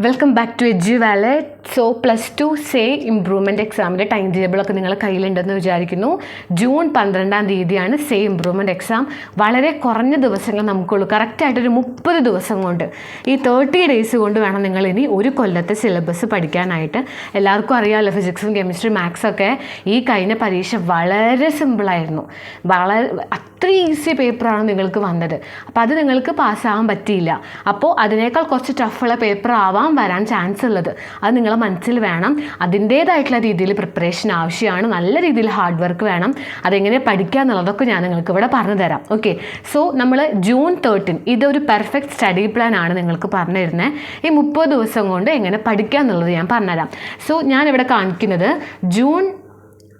Welcome back to edge wallet so plus two SAY improvement എക്സാമിന്റെ time ടേബിളൊക്കെ നിങ്ങളുടെ കയ്യിലുണ്ടെന്ന് വിചാരിക്കുന്നു. ജൂൺ പന്ത്രണ്ടാം തീയതിയാണ് സേ ഇംപ്രൂവ്മെന്റ് എക്സാം വളരെ കുറഞ്ഞ ദിവസങ്ങൾ നമുക്കുള്ളൂ. കറക്റ്റായിട്ടൊരു മുപ്പത് ദിവസം കൊണ്ട്. ഈ തേർട്ടി ഡേയ്സ് കൊണ്ട് വേണം നിങ്ങൾ ഇനി ഒരു കൊല്ലത്തെ സിലബസ് പഠിക്കാനായിട്ട്. എല്ലാവർക്കും അറിയാമല്ലോ ഫിസിക്സും കെമിസ്ട്രി മാത്സൊക്കെ ഈ കഴിഞ്ഞ പരീക്ഷ വളരെ സിമ്പിളായിരുന്നു വളരെ അത്ര ഈസി പേപ്പറാണ് നിങ്ങൾക്ക് വന്നത്. അപ്പോൾ അത് നിങ്ങൾക്ക് പാസ്സാവാൻ പറ്റിയില്ല. അപ്പോൾ അതിനേക്കാൾ കുറച്ച് ടഫുള്ള പേപ്പർ ആവാൻ വരാൻ ചാൻസ് ഉള്ളത്. അത് നിങ്ങളെ മനസ്സിൽ വേണം. അതിന്റേതായിട്ടുള്ള രീതിയിൽ പ്രിപ്പറേഷൻ ആവശ്യമാണ്. നല്ല രീതിയിൽ ഹാർഡ് വർക്ക് വേണം. അതെങ്ങനെ പഠിക്കുക എന്നുള്ളതൊക്കെ ഞാൻ നിങ്ങൾക്ക് ഇവിടെ പറഞ്ഞു തരാം. ഓക്കെ സോ നമ്മൾ ജൂൺ തേർട്ടീൻ ഇതൊരു പെർഫെക്റ്റ് സ്റ്റഡി പ്ലാൻ ആണ് നിങ്ങൾക്ക് പറഞ്ഞു തരുന്നത് ഈ മുപ്പത് ദിവസം കൊണ്ട് എങ്ങനെ പഠിക്കുക എന്നുള്ളത് ഞാൻ പറഞ്ഞുതരാം സോ ഞാനിവിടെ കാണിക്കുന്നത് ജൂൺ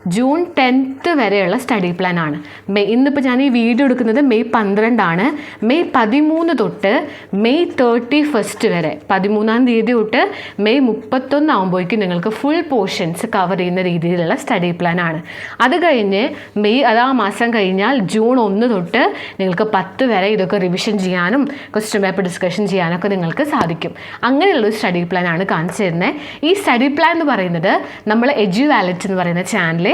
ജൂൺ ടെൻത്ത് വരെയുള്ള സ്റ്റഡി പ്ലാൻ ആണ്. മെയ് ഇന്നിപ്പോൾ ഞാൻ ഈ വീഡിയോ എടുക്കുന്നത് മെയ് പന്ത്രണ്ടാണ്. മെയ് പതിമൂന്ന് തൊട്ട് മെയ് തേർട്ടി ഫസ്റ്റ് വരെ പതിമൂന്നാം തീയതി തൊട്ട് മെയ് മുപ്പത്തൊന്ന് ആകുമ്പോഴേക്കും നിങ്ങൾക്ക് ഫുൾ പോർഷൻസ് കവർ ചെയ്യുന്ന രീതിയിലുള്ള സ്റ്റഡി പ്ലാൻ ആണ്. അത് കഴിഞ്ഞ് മെയ് അത് മാസം കഴിഞ്ഞാൽ ജൂൺ ഒന്ന് തൊട്ട് നിങ്ങൾക്ക് പത്ത് വരെ ഇതൊക്കെ റിവിഷൻ ചെയ്യാനും ക്വസ്റ്റ്യൻ പേപ്പർ ഡിസ്കഷൻ ചെയ്യാനൊക്കെ നിങ്ങൾക്ക് സാധിക്കും. അങ്ങനെയുള്ളൊരു സ്റ്റഡി പ്ലാൻ ആണ് കാണിച്ചു തരുന്നത് ഈ സ്റ്റഡി പ്ലാൻ എന്ന് പറയുന്നത് നമ്മൾ എജ്യു വാലറ്റ് എന്ന് പറയുന്ന ചാനൽ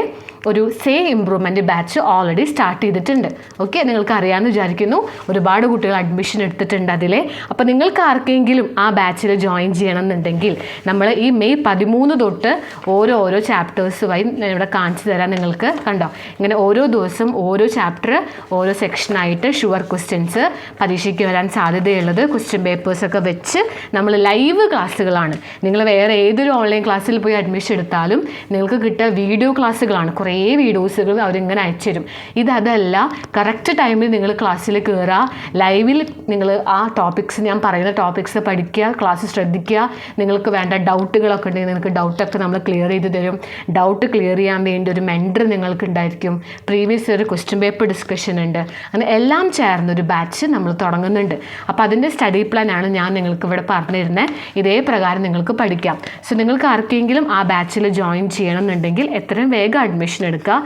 ഒരു SAY improvement batch already start ചെയ്തിട്ടുണ്ട്. ഓക്കെ നിങ്ങൾക്ക് അറിയാമെന്ന് വിചാരിക്കുന്നു. ഒരുപാട് കുട്ടികൾ അഡ്മിഷൻ എടുത്തിട്ടുണ്ട് അതിൽ അപ്പോൾ നിങ്ങൾക്ക് ആർക്കെങ്കിലും ആ ബാച്ചിൽ ജോയിൻ ചെയ്യണം എന്നുണ്ടെങ്കിൽ നമ്മൾ ഈ മെയ് പതിമൂന്ന് തൊട്ട് ഓരോ ഓരോ ചാപ്റ്റേഴ്സ് വൈ ഞാൻ ഇവിടെ കാണിച്ചു തരാം നിങ്ങൾക്ക്. കണ്ടോ? ഇങ്ങനെ ഓരോ ദിവസം ഓരോ ചാപ്റ്റർ ഓരോ സെക്ഷനായിട്ട് ഷുവർ ക്വസ്റ്റ്യൻസ് പരീക്ഷയ്ക്ക് വരാൻ സാധ്യതയുള്ളത് ക്വസ്റ്റ്യൻ പേപ്പേഴ്സൊക്കെ വെച്ച് നമ്മൾ ലൈവ് ക്ലാസ്സുകളാണ് നിങ്ങൾ വേറെ ഏതൊരു ഓൺലൈൻ ക്ലാസ്സിൽ പോയി അഡ്മിഷൻ എടുത്താലും നിങ്ങൾക്ക് കിട്ടുക വീഡിയോ ക്ലാസ്സുകളാണ്. കുറേ വീഡിയോസുകൾ അവരിങ്ങനെ അയച്ചു തരും ഇതല്ല കറക്റ്റ് ടൈമിൽ നിങ്ങൾ ക്ലാസ്സിൽ കയറുക ലൈവിൽ നിങ്ങൾ ആ ടോപ്പിക്സ് ഞാൻ പറയുന്ന ടോപ്പിക്സ് പഠിക്കുക ക്ലാസ് ശ്രദ്ധിക്കുക. നിങ്ങൾക്ക് വേണ്ട ഡൗട്ടുകളൊക്കെ ഉണ്ടെങ്കിൽ നിങ്ങൾക്ക് ഡൗട്ടൊക്കെ നമ്മൾ ക്ലിയർ ചെയ്ത് തരും. ഡൗട്ട് ക്ലിയർ ചെയ്യാൻ വേണ്ടി ഒരു മെന്റർ നിങ്ങൾക്ക് ഉണ്ടായിരിക്കും. പ്രീവിയസ് ഒരു ക്വസ്റ്റ്യൻ പേപ്പർ ഡിസ്കഷൻ ഉണ്ട്. അങ്ങനെ എല്ലാം ചേർന്ന ഒരു ബാച്ച് നമ്മൾ തുടങ്ങുന്നുണ്ട്. അപ്പോൾ അതിന്റെ സ്റ്റഡി പ്ലാൻ ആണ് ഞാൻ നിങ്ങൾക്ക് ഇവിടെ പറഞ്ഞിരുന്നത്. ഇതേ പ്രകാരം നിങ്ങൾക്ക് പഠിക്കാം. സോ നിങ്ങൾക്ക് ആർക്കെങ്കിലും ആ ബാച്ചിൽ ജോയിൻ ചെയ്യണം എന്നുണ്ടെങ്കിൽ എത്രയും വേഗം അഡ്മിഷൻ എടുക്കുക.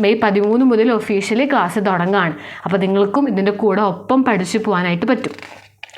മെയ് പതിമൂന്ന് മുതൽ ഒഫീഷ്യലി ക്ലാസ് തുടങ്ങുകയാണ് അപ്പോൾ നിങ്ങൾക്കും ഇതിന്റെ കൂടെ ഒപ്പം പഠിച്ചു പോകാനായിട്ട് പറ്റും.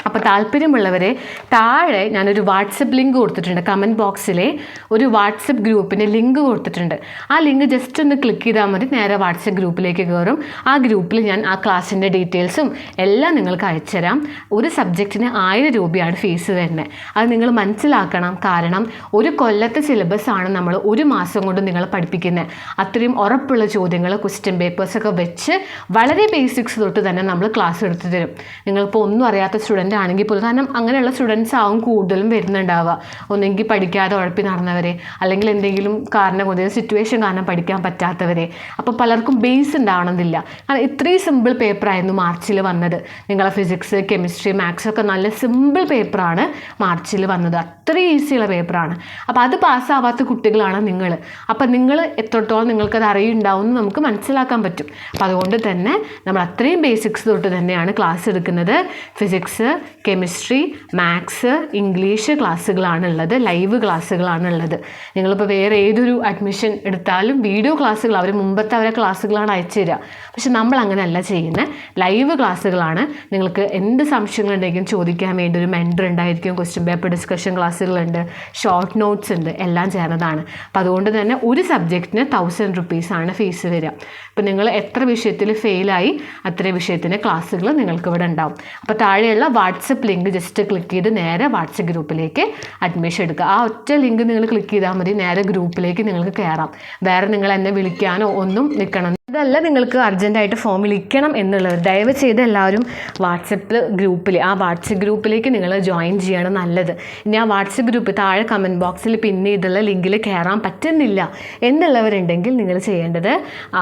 അപ്പോൾ താല്പര്യമുള്ളവരെ താഴെ ഞാനൊരു വാട്സപ്പ് ലിങ്ക് കൊടുത്തിട്ടുണ്ട് കമന്റ് ബോക്സിലെ ഒരു വാട്സപ്പ് ഗ്രൂപ്പിന്റെ ലിങ്ക് കൊടുത്തിട്ടുണ്ട്. ആ ലിങ്ക് ജസ്റ്റ് ഒന്ന് ക്ലിക്ക് ചെയ്താൽ മതി നേരെ വാട്സപ്പ് ഗ്രൂപ്പിലേക്ക് കയറും. ആ ഗ്രൂപ്പിൽ ഞാൻ ആ ക്ലാസ്സിന്റെ ഡീറ്റെയിൽസും എല്ലാം നിങ്ങൾക്ക് അയച്ചുതരാം ഒരു സബ്ജക്റ്റിന് ആയിരം രൂപയാണ് ഫീസ് വരുന്നത്. അത് നിങ്ങൾ മനസ്സിലാക്കണം. കാരണം ഒരു കൊല്ലത്തെ സിലബസ് ആണ് നമ്മൾ ഒരു മാസം കൊണ്ട് നിങ്ങളെ പഠിപ്പിക്കുന്നത്. അത്രയും ഉറപ്പുള്ള ചോദ്യങ്ങൾ ക്വസ്റ്റ്യൻ പേപ്പേഴ്സൊക്കെ വെച്ച് വളരെ ബേസിക്സ് തൊട്ട് തന്നെ നമ്മൾ ക്ലാസ് എടുത്തു തരും. നിങ്ങളിപ്പോൾ ഒന്നും അറിയാത്ത സ്റ്റുഡന്റ് ആണെങ്കിൽ പോലും കാരണം അങ്ങനെയുള്ള സ്റ്റുഡൻസ് ആവും കൂടുതലും വരുന്നുണ്ടാവുക. ഒന്നെങ്കിൽ പഠിക്കാതെ ഉഴപ്പി നടന്നവരെ അല്ലെങ്കിൽ എന്തെങ്കിലും കാരണം കൊണ്ട് സിറ്റുവേഷൻ കാരണം പഠിക്കാൻ പറ്റാത്തവരെ. അപ്പോൾ പലർക്കും ബേസ് ഉണ്ടാവണമെന്നില്ല. കാരണം ഇത്രയും സിമ്പിൾ പേപ്പറായിരുന്നു മാർച്ചിൽ വന്നത്. നിങ്ങളെ ഫിസിക്സ് കെമിസ്ട്രി മാത്സ് ഒക്കെ നല്ല സിമ്പിൾ പേപ്പറാണ് മാർച്ചിൽ വന്നത്. അത്രയും ഈസിയുള്ള പേപ്പറാണ് അപ്പോൾ അത് പാസ്സാവാത്ത കുട്ടികളാണ് നിങ്ങൾ അപ്പോൾ നിങ്ങൾ എത്രത്തോളം നിങ്ങൾക്കത് അറിയുണ്ടാവും എന്ന് നമുക്ക് മനസ്സിലാക്കാൻ പറ്റും. അപ്പോൾ അതുകൊണ്ട് തന്നെ നമ്മൾ അത്രയും ബേസിക്സ് തൊട്ട് തന്നെയാണ് ക്ലാസ് എടുക്കുന്നത്. ഫിസിക്സ് കെമിസ്ട്രി മാത്സ് ഇംഗ്ലീഷ് ക്ലാസ്സുകളാണുള്ളത് ലൈവ് ക്ലാസ്സുകളാണുള്ളത്. നിങ്ങളിപ്പോൾ വേറെ ഏതൊരു അഡ്മിഷൻ എടുത്താലും വീഡിയോ ക്ലാസ്സുകൾ അവർ മുമ്പത്തെ അവരെ ക്ലാസ്സുകളാണ് അയച്ചു തരിക പക്ഷെ നമ്മൾ അങ്ങനെയല്ല ചെയ്യുന്നത് ലൈവ് ക്ലാസ്സുകളാണ്. നിങ്ങൾക്ക് എന്ത് സംശയങ്ങളുണ്ടെങ്കിലും ചോദിക്കാൻ വേണ്ടി ഒരു മെന്റർ ഉണ്ടായിരിക്കും ക്വസ്റ്റ്യൻ പേപ്പർ ഡിസ്കഷൻ ക്ലാസ്സുകളുണ്ട് ഷോർട്ട് നോട്ട്സ് ഉണ്ട് എല്ലാം ചേർന്നതാണ്. അപ്പം അതുകൊണ്ട് തന്നെ ഒരു സബ്ജക്റ്റിന് തൗസൻഡ് റുപ്പീസാണ് ഫീസ് വരിക. അപ്പം നിങ്ങൾ എത്ര വിഷയത്തിൽ ഫെയിലായി അത്രയും വിഷയത്തിന്റെ ക്ലാസ്സുകൾ നിങ്ങൾക്ക് ഇവിടെ ഉണ്ടാവും. അപ്പോൾ താഴെയുള്ള വാട്സപ്പ് ലിങ്ക് ജസ്റ്റ് ക്ലിക്ക് ചെയ്ത് നേരെ വാട്സപ്പ് ഗ്രൂപ്പിലേക്ക് അഡ്മിഷൻ എടുക്കുക. ആ ഒറ്റ ലിങ്ക് നിങ്ങൾ ക്ലിക്ക് ചെയ്താൽ മതി. നേരെ ഗ്രൂപ്പിലേക്ക് നിങ്ങൾക്ക് കയറാം. വേറെ നിങ്ങൾ എന്നെ വിളിക്കാനോ ഒന്നും നിൽക്കണം. ഇതല്ല നിങ്ങൾക്ക് അർജന്റായിട്ട് ഫോം വിളിക്കണം എന്നുള്ളത്. ദയവ് ചെയ്ത് എല്ലാവരും വാട്സപ്പ് ഗ്രൂപ്പിൽ ആ വാട്സപ്പ് ഗ്രൂപ്പിലേക്ക് നിങ്ങൾ ജോയിൻ ചെയ്യണം നല്ലത്. ഇനി ആ വാട്സപ്പ് ഗ്രൂപ്പ് താഴെ കമന്റ് ബോക്സിൽ പിന്നെ ഇതുള്ള ലിങ്കിൽ കയറാൻ പറ്റുന്നില്ല എന്നുള്ളവരുണ്ടെങ്കിൽ നിങ്ങൾ ചെയ്യേണ്ടത്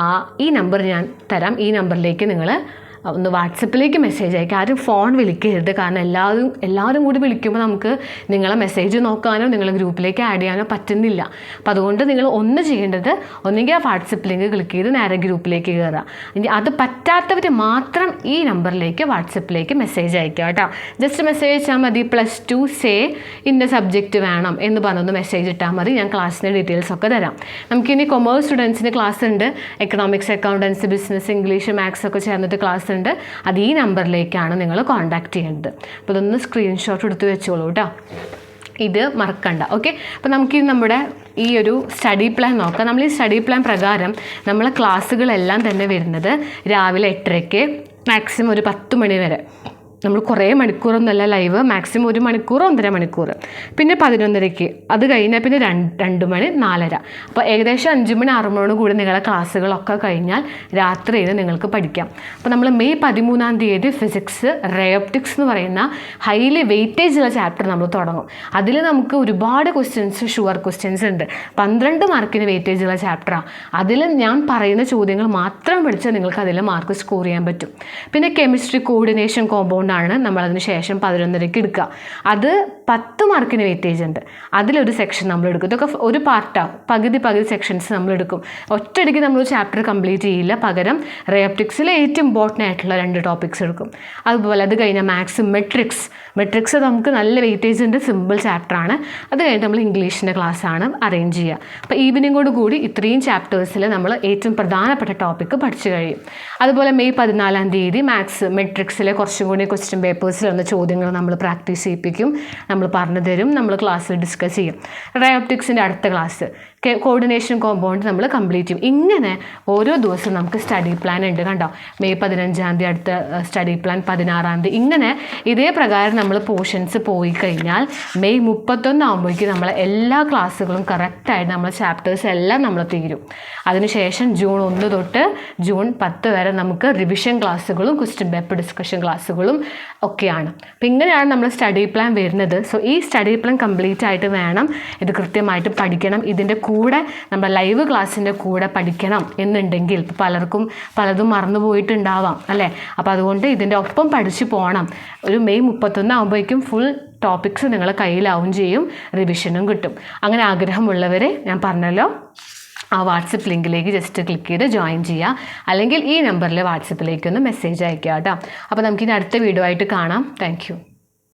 ആ ഈ നമ്പർ ഞാൻ തരാം. ഈ നമ്പറിലേക്ക് നിങ്ങൾ ഒന്ന് വാട്സപ്പിലേക്ക് മെസ്സേജ് അയക്കുക ആരും ഫോൺ വിളിക്കരുത്. കാരണം എല്ലാവരും എല്ലാവരും കൂടി വിളിക്കുമ്പോൾ നമുക്ക് നിങ്ങളെ മെസ്സേജ് നോക്കാനോ നിങ്ങളെ ഗ്രൂപ്പിലേക്ക് ആഡ് ചെയ്യാനോ പറ്റുന്നില്ല. അപ്പോൾ അതുകൊണ്ട് നിങ്ങൾ ഒന്ന് ചെയ്യേണ്ടത് ഒന്നുകിൽ ആ വാട്സപ്പ് ലിങ്ക് ക്ലിക്ക് ചെയ്ത് നേരെ ഗ്രൂപ്പിലേക്ക് കയറുക ഇനി അത് പറ്റാത്തവർ മാത്രം ഈ നമ്പറിലേക്ക് വാട്സപ്പിലേക്ക് മെസ്സേജ് അയക്കുക കേട്ടോ. ജസ്റ്റ് മെസ്സേജ് അയച്ചാൽ മതി. പ്ലസ് ടു സേ ഇന്ന സബ്ജക്റ്റ് വേണം എന്ന് പറഞ്ഞൊന്ന് മെസ്സേജ് ഇട്ടാൽ മതി. ഞാൻ ക്ലാസ്സിന്റെ ഡീറ്റെയിൽസ് ഒക്കെ തരാം. നമുക്കിനി കൊമേഴ്സ് സ്റ്റുഡൻസിന് ക്ലാസ് ഉണ്ട്. Economics accountancy business English maths ഒക്കെ ചേർന്നിട്ട് ക്ലാസ് ഉണ്ട്. അത് ഈ നമ്പറിലേക്കാണ് നിങ്ങൾ കോൺടാക്ട് ചെയ്യേണ്ടത്. അപ്പോൾ ഇതൊന്ന് സ്ക്രീൻഷോട്ട് എടുത്ത് വെച്ചോളൂ കേട്ടോ ഇത് മറക്കണ്ട. ഓക്കെ അപ്പോൾ നമുക്ക് നമ്മുടെ ഈ ഒരു സ്റ്റഡി പ്ലാൻ നോക്കാം. നമ്മൾ ഈ സ്റ്റഡി പ്ലാൻ പ്രകാരം നമ്മളെ ക്ലാസ്സുകളെല്ലാം തന്നെ വരുന്നത് രാവിലെ എട്ടരയ്ക്ക് മാക്സിമം ഒരു പത്ത് മണി വരെ. നമ്മൾ കുറേ മണിക്കൂറൊന്നുമല്ല ലൈവ് മാക്സിമം ഒരു മണിക്കൂർ ഒന്നര മണിക്കൂർ. പിന്നെ പതിനൊന്നരയ്ക്ക്. അത് കഴിഞ്ഞാൽ പിന്നെ രണ്ട് രണ്ട് മണി നാലര. അപ്പോൾ ഏകദേശം അഞ്ച് മണി ആറ് മണിയോട് കൂടി നിങ്ങളുടെ ക്ലാസ്സുകളൊക്കെ കഴിഞ്ഞാൽ രാത്രിയിൽ നിങ്ങൾക്ക് പഠിക്കാം. അപ്പോൾ നമ്മൾ മെയ് പതിമൂന്നാം തീയതി ഫിസിക്സ് റയോപ്റ്റിക്സ് എന്ന് പറയുന്ന ഹൈലി വെയിറ്റേജ് ഉള്ള ചാപ്റ്റർ നമ്മൾ തുടങ്ങും. അതിൽ നമുക്ക് ഒരുപാട് ക്വസ്റ്റ്യൻസ് ഷുവർ ക്വസ്റ്റ്യൻസ് ഉണ്ട്. പന്ത്രണ്ട് മാർക്കിന് വെയിറ്റേജ് ഉള്ള ചാപ്റ്ററാണ് അതിൽ ഞാൻ പറയുന്ന ചോദ്യങ്ങൾ മാത്രം പഠിച്ചാൽ നിങ്ങൾക്ക് അതിൽ മാർക്ക് സ്കോർ ചെയ്യാൻ പറ്റും. പിന്നെ കെമിസ്ട്രി കോർഡിനേഷൻ കോമ്പൗണ്ട് ആണ് നമ്മൾ അതിന് ശേഷം പതിനൊന്നരയ്ക്ക് എടുക്കുക. അത് പത്ത് മാർക്കിന് വെയിറ്റേജ് ഉണ്ട്. അതിലൊരു സെക്ഷൻ നമ്മൾ എടുക്കും ഇതൊക്കെ ഒരു പാർട്ടാണ് പകുതി പകുതി സെക്ഷൻസ് നമ്മൾ എടുക്കും ഒറ്റയടിക്ക് നമ്മൾ ചാപ്റ്റർ കംപ്ലീറ്റ് ചെയ്യില്ല. പകരം റയോപ്റ്റിക്സിൽ ഏറ്റവും ഇമ്പോർട്ടന്റ് ആയിട്ടുള്ള രണ്ട് ടോപ്പിക്സ് എടുക്കും. അതുപോലെ അത് കഴിഞ്ഞാൽ മാത്സ് മെട്രിക്സ് മെട്രിക്സ് നമുക്ക് നല്ല വെയിറ്റേജ് ഉണ്ട്. സിമ്പിൾ ചാപ്റ്ററാണ് അത് കഴിഞ്ഞിട്ട് നമ്മൾ ഇംഗ്ലീഷിന്റെ ക്ലാസ്സാണ് അറേഞ്ച് ചെയ്യുക. അപ്പോൾ ഈവനിങ്ങോട് കൂടി ഇത്രയും ചാപ്റ്റേഴ്സിൽ നമ്മൾ ഏറ്റവും പ്രധാനപ്പെട്ട ടോപ്പിക്ക് പഠിച്ചു കഴിയും. അതുപോലെ മെയ് പതിനാലാം തീയതി മാത്സ് മെട്രിക്സിലെ കുറച്ചും കൂടി ക്വസ്റ്റ്യൻ പേപ്പേഴ്സിൽ വന്ന ചോദ്യങ്ങൾ നമ്മൾ പ്രാക്ടീസ് ചെയ്യിപ്പിക്കും. നമ്മൾ പറഞ്ഞു തരും നമ്മൾ ക്ലാസ്സിൽ ഡിസ്കസ് ചെയ്യും. റയോപ്റ്റിക്സിന്റെ അടുത്ത ക്ലാസ് കോർഡിനേഷൻ കോമ്പൗണ്ട് നമ്മൾ കംപ്ലീറ്റ് ചെയ്യും. ഇങ്ങനെ ഓരോ ദിവസവും നമുക്ക് സ്റ്റഡി പ്ലാൻ ഉണ്ട് കണ്ടോ? മെയ് പതിനഞ്ചാം തീയതി അടുത്ത സ്റ്റഡി പ്ലാൻ പതിനാറാം തീയതി. ഇങ്ങനെ ഇതേ പ്രകാരം നമ്മൾ പോർഷൻസ് പോയി കഴിഞ്ഞാൽ മെയ് മുപ്പത്തൊന്നാകുമ്പോഴേക്ക് നമ്മൾ എല്ലാ ക്ലാസ്സുകളും കറക്റ്റായിട്ട് നമ്മൾ ചാപ്റ്റേഴ്സ് എല്ലാം നമ്മൾ തീരും. അതിനുശേഷം ജൂൺ ഒന്ന് തൊട്ട് ജൂൺ പത്ത് വരെ നമുക്ക് റിവിഷൻ ക്ലാസ്സുകളും ക്വസ്റ്റ്യൻ പേപ്പർ ഡിസ്കഷൻ ക്ലാസ്സുകളും ഒക്കെയാണ്. അപ്പം ഇങ്ങനെയാണ് നമ്മൾ സ്റ്റഡി പ്ലാൻ വരുന്നത്. സോ ഈ സ്റ്റഡി പ്ലാൻ കംപ്ലീറ്റ് ആയിട്ട് വേണം ഇത് കൃത്യമായിട്ട് പഠിക്കണം. ഇതിന്റെ കൂടെ നമ്മുടെ ലൈവ് ക്ലാസ്സിന്റെ കൂടെ പഠിക്കണം എന്നുണ്ടെങ്കിൽ പലർക്കും പലതും മറന്നു പോയിട്ടുണ്ടാവാം അല്ലേ? അപ്പോൾ അതുകൊണ്ട് ഇതിന്റെ ഒപ്പം പഠിച്ചു പോകണം ഒരു മെയ് മുപ്പത്തൊന്ന് ആകുമ്പോഴേക്കും ഫുൾ ടോപ്പിക്സ് നിങ്ങളെ കയ്യിലാവും ചെയ്യും റിവിഷനും കിട്ടും. അങ്ങനെ ആഗ്രഹമുള്ളവരെ ഞാൻ പറഞ്ഞല്ലോ ആ വാട്സപ്പ് ലിങ്കിലേക്ക് ജസ്റ്റ് ക്ലിക്ക് ചെയ്ത് ജോയിൻ ചെയ്യുക. അല്ലെങ്കിൽ ഈ നമ്പറിൽ വാട്സപ്പിലേക്ക് ഒന്ന് മെസ്സേജ് അയക്കുക കേട്ടോ. അപ്പോൾ നമുക്കിനി അടുത്ത വീഡിയോ ആയിട്ട് കാണാം. താങ്ക്